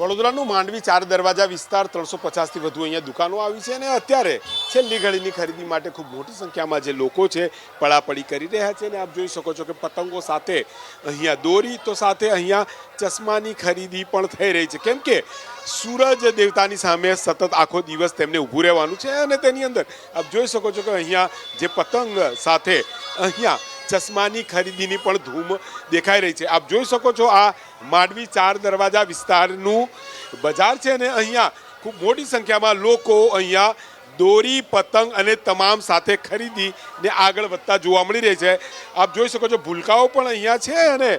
વડોદરાનું માંડવી ચાર દરવાજા વિસ્તાર ત્રણસો પચાસથી વધુ અહીંયા દુકાનો આવી છે અને અત્યારે છેલ્લી ઘડીની ખરીદી માટે ખૂબ મોટી સંખ્યામાં જે લોકો છે પડાપડી કરી રહ્યા છે અને આપ જોઈ શકો છો કે પતંગો સાથે અહીંયા દોરી તો સાથે અહીંયા ચશ્માની ખરીદી પણ થઈ રહી છે. કેમ કે સૂરજ દેવતાની સામે સતત આખો દિવસ તેમને ઊભું રહેવાનું છે અને તેની અંદર આપ જોઈ શકો છો કે અહીંયા જે પતંગ સાથે અહીંયા ચશ્માની ખરીદીની પણ ધૂમ દેખાઈ રહી છે. આપ જોઈ શકો છો આ માંડવી ચાર દરવાજા વિસ્તારનું બજાર છે અને અહીંયા ખૂબ મોટી સંખ્યામાં લોકો અહીંયા દોરી, પતંગ અને તમામ સાથે ખરીદીને આગળ વધતા જોવા મળી રહી છે. આપ જોઈ શકો છો ભૂલકાઓ પણ અહીંયા છે અને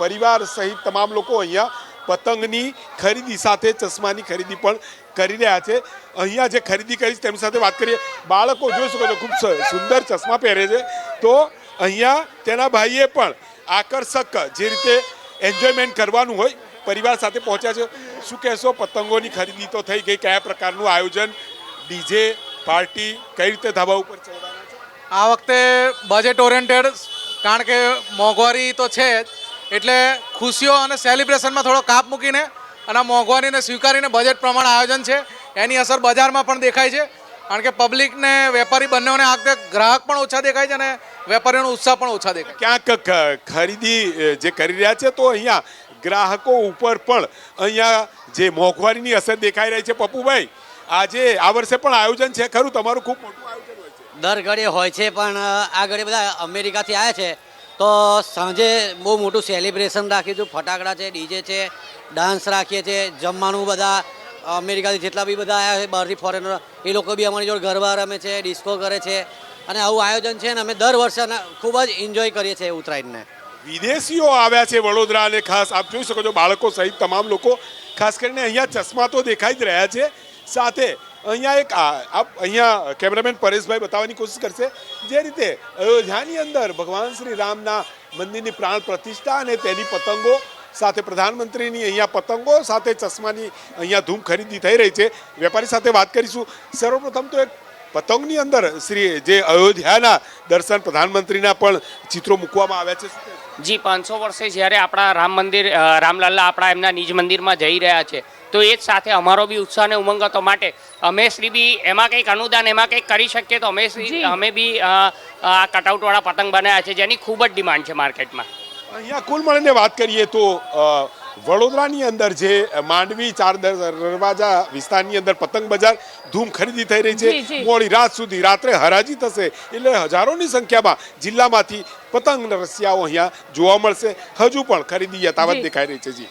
પરિવાર સહિત તમામ લોકો અહીંયા પતંગની ખરીદી સાથે ચશ્માની ખરીદી પણ કરી રહ્યા છે. અહીંયા જે ખરીદી કરી છે તેમની સાથે વાત કરીએ. બાળકો જોઈ શકો છો, ખૂબ સુંદર ચશ્મા પહેરે છે. તો અહીંયા તેના ભાઈએ પણ આકર્ષક જે રીતે એન્જોયમેન્ટ કરવાનું હોય, પરિવાર સાથે પહોંચ્યા છે. શું કહેશો, પતંગોની ખરીદી તો થઈ ગઈ, કયા પ્રકારનું આયોજન, ડીજે, પાર્ટી, કઈ રીતે ધાબા ઉપર છે? આ વખતે બજેટ ઓરિએન્ટેડ કારણ કે મોંઘવારી તો છે જ, એટલે ખુશીઓ અને સેલિબ્રેશનમાં થોડો કાપ મૂકીને અને મોંઘવારીને સ્વીકારીને બજેટ પ્રમાણે આયોજન છે. એની અસર બજારમાં પણ દેખાય છે. કારણ કે પબ્લિકને વેપારી બંનેઓને આ વખતે ગ્રાહક પણ ઓછા દેખાય છે અને વેપારીઓનો ઉત્સાહ પણ ઓછા દેખાય. ક્યાંક ખરીદી જે કરી રહ્યા છે તો અહીંયા ગ્રાહકો ઉપર પણ અહીંયા જે મોંઘવારીની અસર દેખાઈ રહી છે પપ્પુભાઈ આજે આ વર્ષે પણ આયોજન છે ખરું? તમારું ખૂબ મોટું આયોજન હોય છે. દર ઘડીએ હોય છે પણ આ ઘડી બધા અમેરિકાથી આવ્યા છે તો સાંજે બહુ મોટું સેલિબ્રેશન રાખ્યું હતું ફટાકડા છે ડીજે છે ડાન્સ રાખીએ છીએ જમવાનું બધા અમેરિકાથી જેટલા બી બધા આવ્યા છે બહારથી ફોરેનર એ લોકો બી અમારી જોડે ગરબા રમે છે ડિસ્કો કરે છે અને આવું આયોજન છે ને અમે દર વર્ષે ખૂબ જ એન્જોય કરીએ છીએ ઉત્તરાયણને. વિદેશીઓ આવ્યા છે વડોદરા અને ખાસ, આપ જોઈ શકો છો બાળકો સહિત તમામ લોકો, ખાસ કરીને અહીંયા ચશ્મા તો દેખાઈ જ રહ્યા છે. સાથે અહીંયા એક આપ અહીંયા કેમેરામેન પરેશભાઈ બતાવવાની કોશિશ કરશે, જે રીતે અયોધ્યાની અંદર ભગવાન શ્રી રામના મંદિરની પ્રાણ પ્રતિષ્ઠા અને તેની પતંગો, સાથે પ્રધાનમંત્રીની અહીંયા પતંગો, સાથે ચશ્માની અહીંયા ધૂમ ખરીદી થઈ રહી છે. વેપારી સાથે વાત કરીશું. સર્વપ્રથમ તો એક પતંગની અંદર શ્રી જે અયોધ્યાના દર્શન પ્રધાનમંત્રીના પણ ચિત્રો મૂકવામાં આવ્યા છે. જી પાંચસો વર્ષે જ્યારે આપણા રામ મંદિર રામલાલા રામલલ્લા આપણા એમના નિજ મંદિરમાં જઈ રહ્યા છે તો એ જ સાથે અમારો બી ઉત્સાહ અને ઉમંગ હતો માટે અમે શ્રી બી એમાં કંઈક અનુદાન એમાં કંઈક કરી શકીએ તો અમે શ્રી અમે બી આ કટઆઉટવાળા પતંગ બનાવ્યા છે જેની ખૂબ જ ડિમાન્ડ છે માર્કેટમાં. અહીંયા કુલ મળીને વાત કરીએ તો વડોદરાની અંદર જે માંડવી ચાર દર- દરવાજા વિસ્તારની અંદર પતંગ બજાર ધૂમ ખરીદી થઈ રહી છે. મોડી રાત સુધી રાત્રે હરાજી થશે એટલે હજારોની સંખ્યામાં જિલ્લામાંથી પતંગ રસિયાઓ અહીંયા જોવા મળશે હજુ પણ ખરીદી યથાવત. દેખાઈ રહી છે જી